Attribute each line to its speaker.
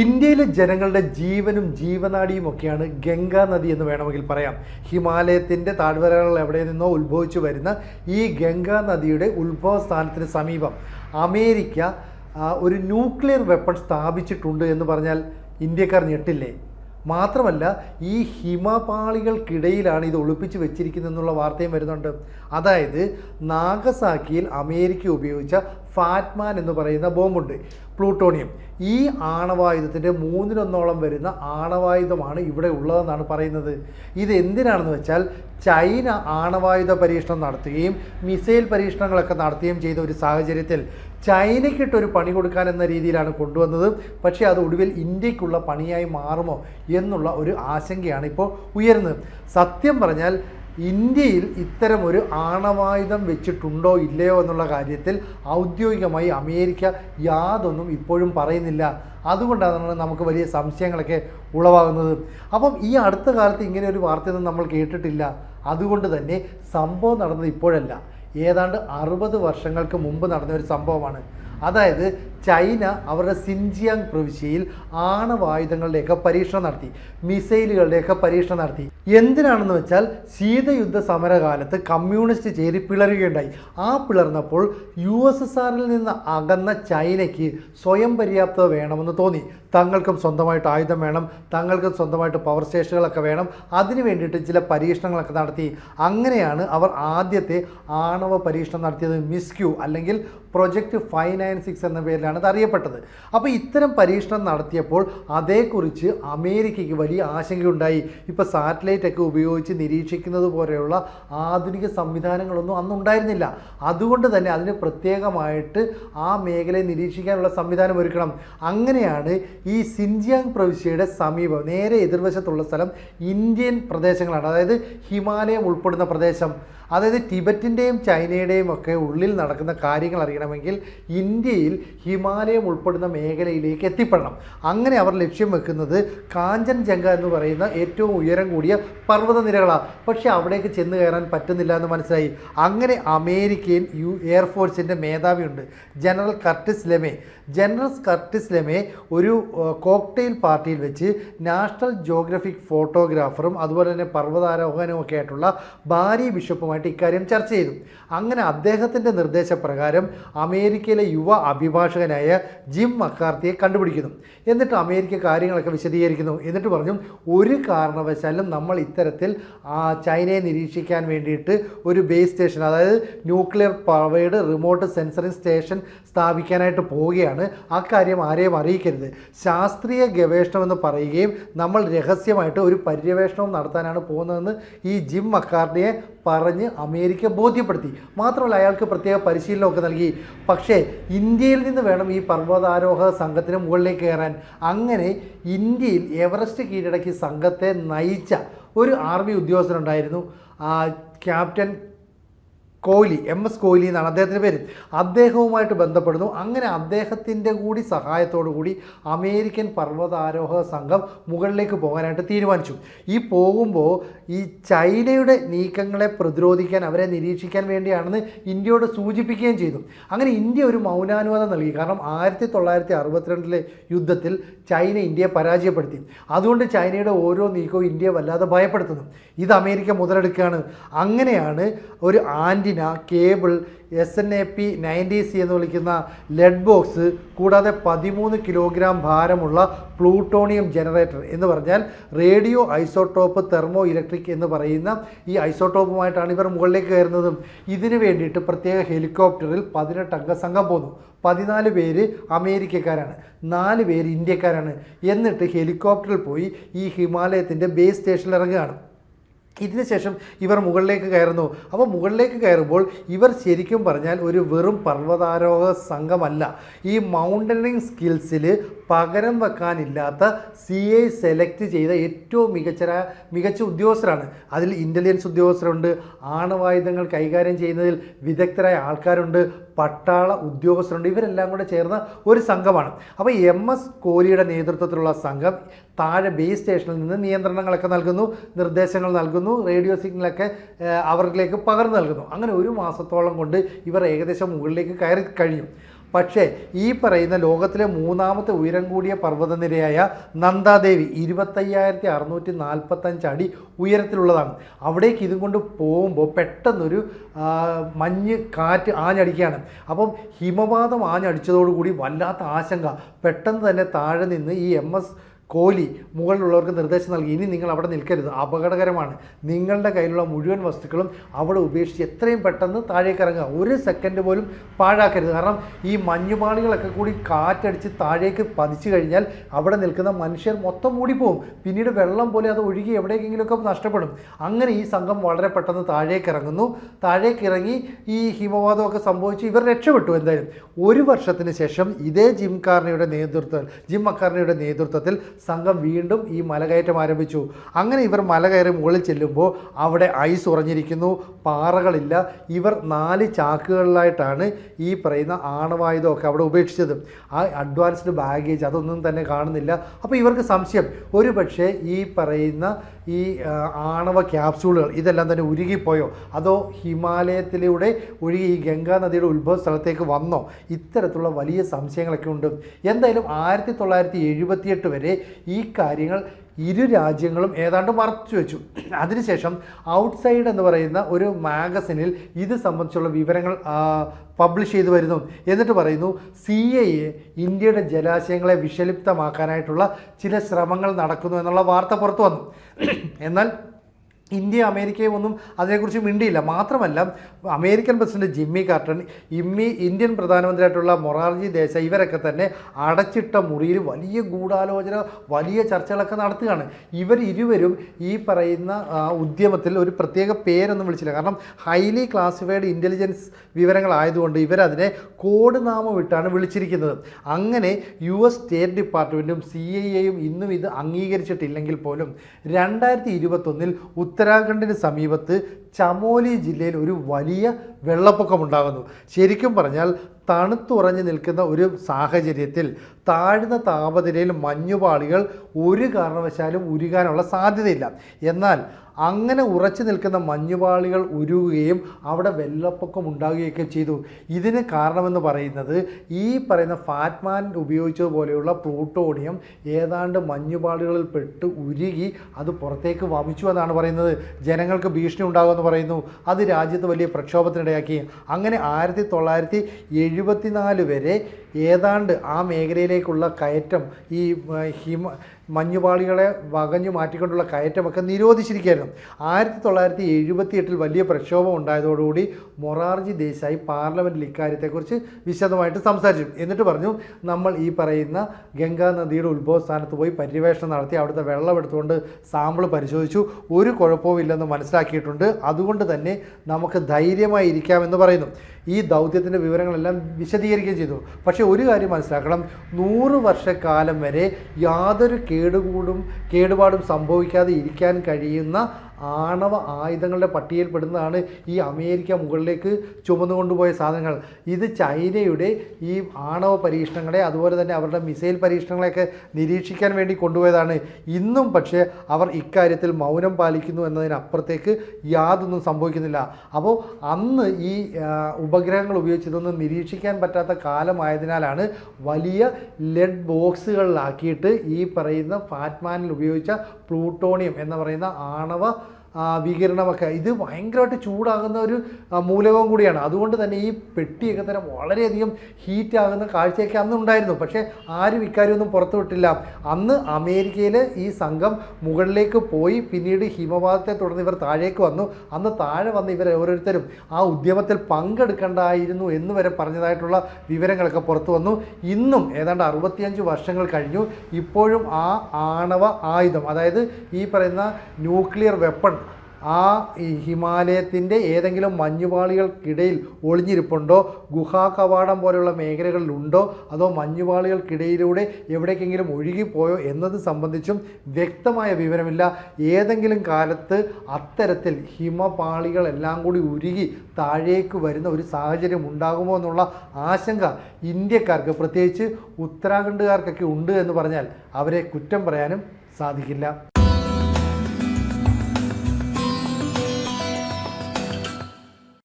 Speaker 1: ഇന്ത്യയിലെ ജനങ്ങളുടെ ജീവനും ജീവനാടിയും ഒക്കെയാണ് ഗംഗാ നദി എന്ന് വേണമെങ്കിൽ പറയാം. ഹിമാലയത്തിന്റെ താഴ്വരകൾ എവിടെ നിന്നോ ഉത്ഭവിച്ചു വരുന്ന ഈ ഗംഗാ നദിയുടെ ഉത്ഭവ സ്ഥാനത്തിന് സമീപം അമേരിക്ക ഒരു ന്യൂക്ലിയർ വെപ്പൺ സ്ഥാപിച്ചിട്ടുണ്ട് എന്ന് പറഞ്ഞാൽ ഇന്ത്യക്കാർ ഞെട്ടില്ലേ? മാത്രമല്ല ഈ ഹിമപാളികൾക്കിടയിലാണ് ഇത് ഒളിപ്പിച്ച് വെച്ചിരിക്കുന്നതെന്നുള്ള വാർത്തയും വരുന്നുണ്ട്. അതായത് നാഗസാക്കിയിൽ അമേരിക്ക ഉപയോഗിച്ച ഫാറ്റ്മാൻ എന്ന് പറയുന്ന ബോംബുണ്ട് പ്ലൂട്ടോണിയം. ഈ ആണവായുധത്തിന്റെ മൂന്നിലൊന്നോളം വരുന്ന ആണവായുധമാണ് ഇവിടെ ഉള്ളതെന്നാണ് പറയുന്നത്. ഇത് എന്തിനാണെന്ന് വെച്ചാൽ ചൈന ആണവായുധ പരീക്ഷണം നടത്തുകയും മിസൈൽ പരീക്ഷണങ്ങളൊക്കെ നടത്തുകയും ചെയ്ത ഒരു സാഹചര്യത്തിൽ ചൈനയ്ക്കിട്ടൊരു പണി കൊടുക്കാൻ എന്ന രീതിയിലാണ് കൊണ്ടുവന്നത്. പക്ഷേ അത് ഒടുവിൽ ഇന്ത്യക്കുള്ള പണിയായി മാറുമോ എന്നുള്ള ഒരു ആശങ്കയാണ് ഇപ്പോൾ ഉയരുന്നത്. സത്യം പറഞ്ഞാൽ ഇന്ത്യയിൽ ഇത്തരം ഒരു ആണവായുധം വെച്ചിട്ടുണ്ടോ ഇല്ലയോ എന്നുള്ള കാര്യത്തിൽ ഔദ്യോഗികമായി അമേരിക്ക യാതൊന്നും ഇപ്പോഴും പറയുന്നില്ല. അതുകൊണ്ടാണ് നമുക്ക് വലിയ സംശയങ്ങളൊക്കെ ഉളവാകുന്നത്. അപ്പം ഈ അടുത്ത കാലത്ത് ഇങ്ങനെ ഒരു വാർത്തയൊന്നും നമ്മൾ കേട്ടിട്ടില്ല. അതുകൊണ്ട് തന്നെ സംഭവം നടന്നത് ഇപ്പോഴല്ല. ഏതാണ്ട് അറുപത് വർഷങ്ങൾക്ക് മുമ്പ് നടന്ന ഒരു സംഭവമാണ്. അതായത് ചൈന അവരുടെ സിൻജിയാങ് പ്രവിശ്യയിൽ ആണവായുധങ്ങളുടെയൊക്കെ പരീക്ഷണം നടത്തി മിസൈലുകളുടെയൊക്കെ പരീക്ഷണം നടത്തി. എന്തിനാണെന്ന് വെച്ചാൽ ശീതയുദ്ധ സമരകാലത്ത് കമ്മ്യൂണിസ്റ്റ് ചേരി പിളരുകയുണ്ടായി. ആ പിളർന്നപ്പോൾ യു എസ് എസ് ആറിൽ നിന്ന് അകന്ന ചൈനയ്ക്ക് സ്വയം പര്യാപ്തത വേണമെന്ന് തോന്നി. തങ്ങൾക്കും സ്വന്തമായിട്ട് ആയുധം വേണം തങ്ങൾക്കും സ്വന്തമായിട്ട് പവർ സ്റ്റേഷനുകളൊക്കെ വേണം അതിനു വേണ്ടിയിട്ട് ചില പരീക്ഷണങ്ങളൊക്കെ നടത്തി. അങ്ങനെയാണ് അവർ ആദ്യത്തെ ആണവ പരീക്ഷണം നടത്തിയത്. മിസ്ക്യൂ അല്ലെങ്കിൽ പ്രൊജക്റ്റ് ഫൈവ് നയൻ സിക്സ് എന്ന പേരിലാണ് ഇത് അറിയപ്പെട്ടത് അപ്പോൾ ഇത്തരം പരീക്ഷണം നടത്തിയപ്പോൾ അതേക്കുറിച്ച് അമേരിക്കയ്ക്ക് വലിയ ആശങ്കയുണ്ടായി. ഇപ്പോൾ സാറ്റലൈറ്റ് ഒക്കെ ഉപയോഗിച്ച് നിരീക്ഷിക്കുന്നത് പോലെയുള്ള ആധുനിക സംവിധാനങ്ങളൊന്നും അന്ന് ഉണ്ടായിരുന്നില്ല അതുകൊണ്ട് തന്നെ അതിന് പ്രത്യേകമായിട്ട് ആ മേഖലയെ നിരീക്ഷിക്കാനുള്ള സംവിധാനം ഒരുക്കണം. അങ്ങനെയാണ് ഈ സിൻജിയാങ് പ്രവിശ്യയുടെ സമീപം നേരെ എതിർവശത്തുള്ള സ്ഥലം ഇന്ത്യൻ പ്രദേശങ്ങളാണ്. അതായത് ഹിമാലയം ഉൾപ്പെടുന്ന പ്രദേശം. അതായത് ടിബറ്റിന്റെയും ചൈനയുടെയും ഒക്കെ ഉള്ളിൽ നടക്കുന്ന കാര്യങ്ങൾ അറിയണമെങ്കിൽ ഇന്ത്യയിൽ ഹിമാലയം ഉൾപ്പെടുന്ന മേഖലയിലേക്ക് എത്തിപ്പെടണം. അങ്ങനെ അവർ ലക്ഷ്യം വെക്കുന്നത് കാഞ്ചൻജംഗ എന്ന് പറയുന്ന ഏറ്റവും ഉയരം കൂടിയ പർവതനിരകളാണ്. പക്ഷേ അവിടേക്ക് ചെന്ന് കയറാൻ പറ്റുന്നില്ല എന്ന് മനസ്സിലായി. അങ്ങനെ അമേരിക്കയിൽ യു എയർഫോഴ്സിന്റെ മേധാവിയുണ്ട് general Curtis LeMay. General Curtis LeMay ഒരു കോക്ടെയിൽ പാർട്ടിയിൽ വെച്ച് നാഷണൽ ജോഗ്രഫിക് ഫോട്ടോഗ്രാഫറും അതുപോലെ തന്നെ പർവതാരോഹണവും ഒക്കെ ആയിട്ടുള്ള ഭാര്യ ബിഷപ്പുമായിട്ട് ഇക്കാര്യം ചർച്ച ചെയ്തു. അങ്ങനെ അദ്ദേഹത്തിന്റെ നിർദ്ദേശപ്രകാരം അമേരിക്കയിലെ യുവ അഭിഭാഷകനായ ജിം മക്കാർത്തിയെ കണ്ടുപിടിക്കുന്നു. എന്നിട്ട് അമേരിക്ക കാര്യങ്ങളൊക്കെ വിശദീകരിക്കുന്നു. എന്നിട്ട് പറഞ്ഞു ഒരു കാരണവശാലും നമ്മൾ ഇത്തരത്തിൽ ചൈനയെ നിരീക്ഷിക്കാൻ വേണ്ടിയിട്ട് ഒരു ബേസ് സ്റ്റേഷൻ അതായത് nuclear powered remote sensoring station സ്ഥാപിക്കാനായിട്ട് പോവുകയാണ്. അക്കാര്യം ആരെയും അറിയിക്കരുത്. ശാസ്ത്രീയ ഗവേഷണം എന്ന് പറയുകയും നമ്മൾ രഹസ്യമായിട്ട് ഒരു പര്യവേഷണവും നടത്താനാണ് പോകുന്നതെന്ന് ഈ ജിം മക്കാർഡിയെ പറഞ്ഞ് അമേരിക്ക ബോധ്യപ്പെടുത്തി. മാത്രമല്ല അയാൾക്ക് പ്രത്യേക പരിശീലനമൊക്കെ നൽകി. പക്ഷേ ഇന്ത്യയിൽ നിന്ന് വേണം ഈ പർവതാരോഹ സംഘത്തിന് മുകളിലേക്ക് കയറാൻ. അങ്ങനെ ഇന്ത്യയിൽ എവറസ്റ്റ് കീഴടക്കി സംഘത്തെ നയിച്ച ഒരു army ഉദ്യോഗസ്ഥനുണ്ടായിരുന്നു. Captain Kohli M S Kohli എന്നാണ് അദ്ദേഹത്തിന്റെ പേര്. അദ്ദേഹവുമായിട്ട് ബന്ധപ്പെടുന്നു. അങ്ങനെ അദ്ദേഹത്തിന്റെ കൂടി കൂടി അമേരിക്കൻ പർവതാരോഹക സംഘം മുകളിലേക്ക് പോകാനായിട്ട് തീരുമാനിച്ചു. ഈ പോകുമ്പോൾ ഈ ചൈനയുടെ നീക്കങ്ങളെ പ്രതിരോധിക്കാൻ അവരെ നിരീക്ഷിക്കാൻ വേണ്ടിയാണെന്ന് ഇന്ത്യയോട് സൂചിപ്പിക്കുകയും ചെയ്തു. അങ്ങനെ ഇന്ത്യ ഒരു മൗനാനുവാദം നൽകി. കാരണം ആയിരത്തി തൊള്ളായിരത്തി അറുപത്തിരണ്ടിലെ യുദ്ധത്തിൽ ചൈന ഇന്ത്യയെ പരാജയപ്പെടുത്തി. അതുകൊണ്ട് ചൈനയുടെ ഓരോ നീക്കവും ഇന്ത്യയെ വല്ലാതെ ഭയപ്പെടുത്തുന്നു. ഇത് അമേരിക്ക മുതലെടുക്കുകയാണ്. അങ്ങനെയാണ് ഒരു antenna cable S N A P ninety C എന്ന് വിളിക്കുന്ന ലെഡ് ബോക്സ് കൂടാതെ പതിമൂന്ന് കിലോഗ്രാം ഭാരമുള്ള പ്ലൂട്ടോണിയം ജനറേറ്റർ എന്ന് പറഞ്ഞാൽ റേഡിയോ ഐസോട്ടോപ്പ് തെർമോ ഇലക്ട്രിക് എന്ന് പറയുന്ന ഈ ഐസോട്ടോപ്പുമായിട്ടാണ് ഇവർ മുകളിലേക്ക് കയറുന്നതും. ഇതിനു വേണ്ടിയിട്ട് പ്രത്യേക ഹെലികോപ്റ്ററിൽ പതിനെട്ട് അംഗ സംഘം പോന്നു. പതിനാല് പേര് അമേരിക്കക്കാരാണ് നാല് പേര് ഇന്ത്യക്കാരാണ്. എന്നിട്ട് ഹെലികോപ്റ്ററിൽ പോയി ഈ ഹിമാലയത്തിന്റെ ബേസ് സ്റ്റേഷനിൽ ഇറങ്ങുകയാണ്. ഇതിനുശേഷം ഇവർ മുകളിലേക്ക് കയറുന്നു. അപ്പോൾ മുകളിലേക്ക് കയറുമ്പോൾ ഇവർ ശരിക്കും പറഞ്ഞാൽ ഒരു വെറും പർവതാരോഹ സംഘമല്ല. ഈ മൗണ്ടനിങ് സ്കിൽസിൽ പകരം വെക്കാനില്ലാത്ത സി ഐ സെലക്ട് ചെയ്ത ഏറ്റവും മികച്ച മികച്ച ഉദ്യോഗസ്ഥരാണ്. അതിൽ ഇന്റലിജൻസ് ഉദ്യോഗസ്ഥരുണ്ട് ആണവായുധങ്ങൾ കൈകാര്യം ചെയ്യുന്നതിൽ വിദഗ്ധരായ ആൾക്കാരുണ്ട് പട്ടാള ഉദ്യോഗസ്ഥരുണ്ട്. ഇവരെല്ലാം കൂടെ ചേർന്ന ഒരു സംഘമാണ്. അപ്പോൾ എം എസ് കോലിയുടെ നേതൃത്വത്തിലുള്ള സംഘം താഴെ ബേസ് സ്റ്റേഷനിൽ നിന്ന് നിയന്ത്രണങ്ങളൊക്കെ നൽകുന്നു നിർദ്ദേശങ്ങൾ നൽകുന്നു. റേഡിയോ സിഗ്നലൊക്കെ അവരിലേക്ക് പകർന്നു നൽകുന്നു. അങ്ങനെ ഒരു മാസത്തോളം കൊണ്ട് ഇവർ ഏകദേശം മുകളിലേക്ക് കയറി കഴിഞ്ഞു. പക്ഷേ ഈ പറയുന്ന ലോകത്തിലെ മൂന്നാമത്തെ ഉയരം കൂടിയ പർവതനിരയായ നന്ദാദേവി ഇരുപത്തയ്യായിരത്തി അറുന്നൂറ്റി നാൽപ്പത്തഞ്ച് അടി ഉയരത്തിലുള്ളതാണ്. അവിടേക്ക് ഇതും കൊണ്ട് പോകുമ്പോൾ പെട്ടെന്നൊരു മഞ്ഞ് കാറ്റ് ആഞ്ഞടിക്കുകയാണ്. അപ്പം ഹിമപാതം ആഞ്ഞടിച്ചതോടുകൂടി വല്ലാത്ത ആശങ്ക. പെട്ടെന്ന് തന്നെ താഴെ നിന്ന് ഈ എം എസ് കോഹ്ലി മുകളിലുള്ളവർക്ക് നിർദ്ദേശം നൽകി. ഇനി നിങ്ങൾ അവിടെ നിൽക്കരുത്. അപകടകരമാണ്. നിങ്ങളുടെ കയ്യിലുള്ള മുഴുവൻ വസ്തുക്കളും അവിടെ ഉപേക്ഷിച്ച് എത്രയും പെട്ടെന്ന് താഴേക്ക് ഇറങ്ങുക. ഒരു സെക്കൻഡ് പോലും പാഴാക്കരുത്. കാരണം ഈ മഞ്ഞുപാളികളൊക്കെ കൂടി കാറ്റടിച്ച് താഴേക്ക് പതിച്ചു കഴിഞ്ഞാൽ അവിടെ നിൽക്കുന്ന മനുഷ്യർ മൊത്തം മൂടിപ്പോവും. പിന്നീട് വെള്ളം പോലെ അത് ഒഴുകി എവിടേക്കെങ്കിലുമൊക്കെ നഷ്ടപ്പെടും. അങ്ങനെ ഈ സംഘം വളരെ പെട്ടെന്ന് താഴേക്ക് ഇറങ്ങുന്നു. താഴേക്ക് ഇറങ്ങി ഈ ഹിമവാതമൊക്കെ സംഭവിച്ച് ഇവർ രക്ഷപ്പെട്ടു എന്തായാലും. ഒരു വർഷത്തിന് ശേഷം ഇതേ ജിം കാർണിയുടെ നേതൃത്വത്തിൽ ജിം അക്കാർണിയുടെ നേതൃത്വത്തിൽ സംഘം വീണ്ടും ഈ മലകയറ്റം ആരംഭിച്ചു. അങ്ങനെ ഇവർ മലകയറി മുകളിൽ ചെല്ലുമ്പോൾ അവിടെ ഐസ് ഉറഞ്ഞിരിക്കുന്നു പാറകളില്ല. ഇവർ നാല് ചാക്കുകളിലായിട്ടാണ് ഈ പറയുന്ന ആണവായുധമൊക്കെ അവിടെ ഉപേക്ഷിച്ചത്. ആ അഡ്വാൻസ്ഡ് ബാഗേജ് അതൊന്നും തന്നെ കാണുന്നില്ല. അപ്പോൾ ഇവർക്ക് സംശയം ഒരു ഈ പറയുന്ന ഈ ആണവ ക്യാപ്സ്യൂളുകൾ ഇതെല്ലാം തന്നെ ഉരുകിപ്പോയോ? അതോ ഹിമാലയത്തിലൂടെ ഒഴുകി ഈ ഗംഗാ നദിയുടെ ഉത്ഭവ സ്ഥലത്തേക്ക് വന്നോ? ഇത്തരത്തിലുള്ള വലിയ സംശയങ്ങളൊക്കെ ഉണ്ട്. എന്തായാലും ആയിരത്തി തൊള്ളായിരത്തി എഴുപത്തിയെട്ട് വരെ ഈ കാര്യങ്ങൾ ഇരു രാജ്യങ്ങളും ഏതാണ്ട് മറച്ചു വെച്ചു. അതിനുശേഷം ഔട്ട്സൈഡ് എന്ന് പറയുന്ന ഒരു മാഗസിനിൽ ഇത് സംബന്ധിച്ചുള്ള വിവരങ്ങൾ പബ്ലിഷ് ചെയ്തു വരുന്നു. എന്നിട്ട് പറയുന്നു സി എ ഇന്ത്യയുടെ ജലാശയങ്ങളെ വിഷലിപ്തമാക്കാനായിട്ടുള്ള ചില ശ്രമങ്ങൾ നടക്കുന്നു എന്നുള്ള വാർത്ത പുറത്തു വന്നു. എന്നാൽ ഇന്ത്യ അമേരിക്കയും ഒന്നും അതിനെക്കുറിച്ച് മിണ്ടിയില്ല. മാത്രമല്ല അമേരിക്കൻ പ്രസിഡന്റ് ജിമ്മി കാർട്ടൺ ഇമ്മി ഇന്ത്യൻ പ്രധാനമന്ത്രിയായിട്ടുള്ള മൊറാർജി ദേശ ഇവരൊക്കെ തന്നെ അടച്ചിട്ട മുറിയിൽ വലിയ ഗൂഢാലോചന വലിയ ചർച്ചകളൊക്കെ നടത്തുകയാണ്. ഇവർ ഇരുവരും ഈ പറയുന്ന ഉദ്യമത്തിൽ ഒരു പ്രത്യേക പേരൊന്നും വിളിച്ചില്ല. കാരണം ഹൈലി ക്ലാസിഫൈഡ് ഇന്റലിജൻസ് വിവരങ്ങളായതുകൊണ്ട് ഇവരതിനെ കോഡ് നാമം ഇട്ടാണ് വിളിച്ചിരിക്കുന്നത്. അങ്ങനെ യു എസ് സ്റ്റേറ്റ് ഡിപ്പാർട്ട്മെന്റും സി ഐ എയും ഇന്നും ഇത് അംഗീകരിച്ചിട്ടില്ലെങ്കിൽ പോലും രണ്ടായിരത്തി ഇരുപത്തൊന്നിൽ ഉത്തരാഖണ്ഡിന് സമീപത്ത് ചമോലി ജില്ലയിൽ ഒരു വലിയ വെള്ളപ്പൊക്കമുണ്ടാകുന്നു. ശരിക്കും പറഞ്ഞാൽ തണുത്തുറഞ്ഞു നിൽക്കുന്ന ഒരു സാഹചര്യത്തിൽ താഴ്ന്ന താപനിലയിൽ മഞ്ഞുപാളികൾ ഒരു കാരണവശാലും ഉരുകാനുള്ള സാധ്യതയില്ല. എന്നാൽ അങ്ങനെ ഉറച്ചു നിൽക്കുന്ന മഞ്ഞുപാളികൾ ഉരുകുകയും അവിടെ വെള്ളപ്പൊക്കം ഉണ്ടാകുകയൊക്കെ ചെയ്തു. ഇതിന് കാരണമെന്ന് പറയുന്നത് ഈ പറയുന്ന ഫാറ്റ്മാൻ ഉപയോഗിച്ചതുപോലെയുള്ള പ്ലൂട്ടോണിയം ഏതാണ്ട് മഞ്ഞുപാളികളിൽ പെട്ട് ഉരുകി അത് പുറത്തേക്ക് വമിച്ചു എന്നാണ് പറയുന്നത്. ജനങ്ങൾക്ക് ഭീഷണി ഉണ്ടാകുമെന്ന് പറയുന്നു. അത് രാജ്യത്ത് വലിയ പ്രക്ഷോഭത്തിനിടയാക്കി. അങ്ങനെ ആയിരത്തി തൊള്ളായിരത്തി എഴുപത്തിനാല് വരെ ഏതാണ്ട് ആ മേഖലയിലേക്കുള്ള കയറ്റം ഈ ഹിമ മഞ്ഞുപാളികളെ വകഞ്ഞു മാറ്റിക്കൊണ്ടുള്ള കയറ്റമൊക്കെ നിരോധിച്ചിരിക്കുകയായിരുന്നു. ആയിരത്തി തൊള്ളായിരത്തി എഴുപത്തി എട്ടിൽ വലിയ പ്രക്ഷോഭം ഉണ്ടായതോടുകൂടി മൊറാർജി ദേശായി പാർലമെന്റിൽ ഇക്കാര്യത്തെക്കുറിച്ച് വിശദമായിട്ട് സംസാരിച്ചു. എന്നിട്ട് പറഞ്ഞു നമ്മൾ ഈ പറയുന്ന ഗംഗാ നദിയുടെ ഉത്ഭവ സ്ഥാനത്ത് പോയി പര്യവേഷണം നടത്തി അവിടുത്തെ വെള്ളം എടുത്തുകൊണ്ട് സാമ്പിൾ പരിശോധിച്ചു. ഒരു കുഴപ്പവും ഇല്ലെന്ന് മനസ്സിലാക്കിയിട്ടുണ്ട്. അതുകൊണ്ട് തന്നെ നമുക്ക് ധൈര്യമായി ഇരിക്കാമെന്ന് പറയുന്നു. ഈ ദൗത്യത്തിന്റെ വിവരങ്ങളെല്ലാം വിശദീകരിക്കുകയും ചെയ്തു. പക്ഷേ ഒരു കാര്യം മനസ്സിലാക്കണം. നൂറ് വർഷക്കാലം വരെ യാതൊരു കേടുകൂടും കേടുപാടും സംഭവിക്കാതെ ഇരിക്കാൻ കഴിയുന്ന ആണവ ആയുധങ്ങളുടെ പട്ടികയിൽപ്പെടുന്നതാണ് ഈ അമേരിക്ക മുകളിലേക്ക് ചുമന്നുകൊണ്ടുപോയ സാധനങ്ങൾ. ഇത് ചൈനയുടെ ഈ ആണവ പരീക്ഷണങ്ങളെ അതുപോലെ തന്നെ അവരുടെ മിസൈൽ പരീക്ഷണങ്ങളെയൊക്കെ നിരീക്ഷിക്കാൻ വേണ്ടി കൊണ്ടുപോയതാണ്. ഇന്നും പക്ഷേ അവർ ഇക്കാര്യത്തിൽ മൗനം പാലിക്കുന്നു എന്നതിനപ്പുറത്തേക്ക് യാതൊന്നും സംഭവിക്കുന്നില്ല. അപ്പോൾ അന്ന് ഈ ഉപഗ്രഹങ്ങൾ ഉപയോഗിച്ച് ഇതൊന്നും നിരീക്ഷിക്കാൻ പറ്റാത്ത കാലമായതിനാലാണ് വലിയ ലെഡ് ബോക്സുകളിലാക്കിയിട്ട് ഈ പറയുന്ന ഫാറ്റ്മാനിൽ ഉപയോഗിച്ച പ്ലൂട്ടോണിയം എന്ന് പറയുന്ന ആണവ വികിരണമൊക്കെ. ഇത് ഭയങ്കരമായിട്ട് ചൂടാകുന്ന ഒരു മൂലകവും കൂടിയാണ്. അതുകൊണ്ട് തന്നെ ഈ പെട്ടിയൊക്കെ തന്നെ വളരെയധികം ഹീറ്റ് ആകുന്ന കാഴ്ചയൊക്കെ അന്ന് ഉണ്ടായിരുന്നു പക്ഷേ ആരും ഇക്കാര്യമൊന്നും പുറത്തു വിട്ടില്ല. അന്ന് അമേരിക്കയിൽ ഈ സംഘം മുകളിലേക്ക് പോയി പിന്നീട് ഹിമപാതത്തെ തുടർന്ന് ഇവർ താഴേക്ക് വന്നു. അന്ന് താഴെ വന്ന് ഇവർ ഓരോരുത്തരും ആ ഉദ്യമത്തിൽ പങ്കെടുക്കേണ്ടായിരുന്നു എന്ന് വരെ പറഞ്ഞതായിട്ടുള്ള വിവരങ്ങളൊക്കെ പുറത്തു വന്നു. ഇന്നും ഏതാണ്ട് അറുപത്തിയഞ്ച് വർഷങ്ങൾ കഴിഞ്ഞു. ഇപ്പോഴും ആ ആണവ ആയുധം അതായത് ഈ പറയുന്ന ന്യൂക്ലിയർ വെപ്പൺ ആ ഈ ഹിമാലയത്തിന്റെ ഏതെങ്കിലും മഞ്ഞുപാളികൾക്കിടയിൽ ഒളിഞ്ഞിരിപ്പുണ്ടോ? ഗുഹാ കവാടം പോലെയുള്ള മേഖലകളിലുണ്ടോ? അതോ മഞ്ഞുപാളികൾക്കിടയിലൂടെ എവിടേക്കെങ്കിലും ഒഴുകിപ്പോയോ എന്നത് സംബന്ധിച്ചും വ്യക്തമായ വിവരമില്ല. ഏതെങ്കിലും കാലത്ത് അത്തരത്തിൽ ഹിമപാളികളെല്ലാം കൂടി ഉരുകി താഴേക്ക് വരുന്ന ഒരു സാഹചര്യം ഉണ്ടാകുമോ എന്നുള്ള ആശങ്ക ഇന്ത്യക്കാർക്ക് പ്രത്യേകിച്ച് ഉത്തരാഖണ്ഡുകാർക്കൊക്കെ ഉണ്ട് എന്ന് പറഞ്ഞാൽ അവരെ കുറ്റം പറയാനും സാധിക്കില്ല.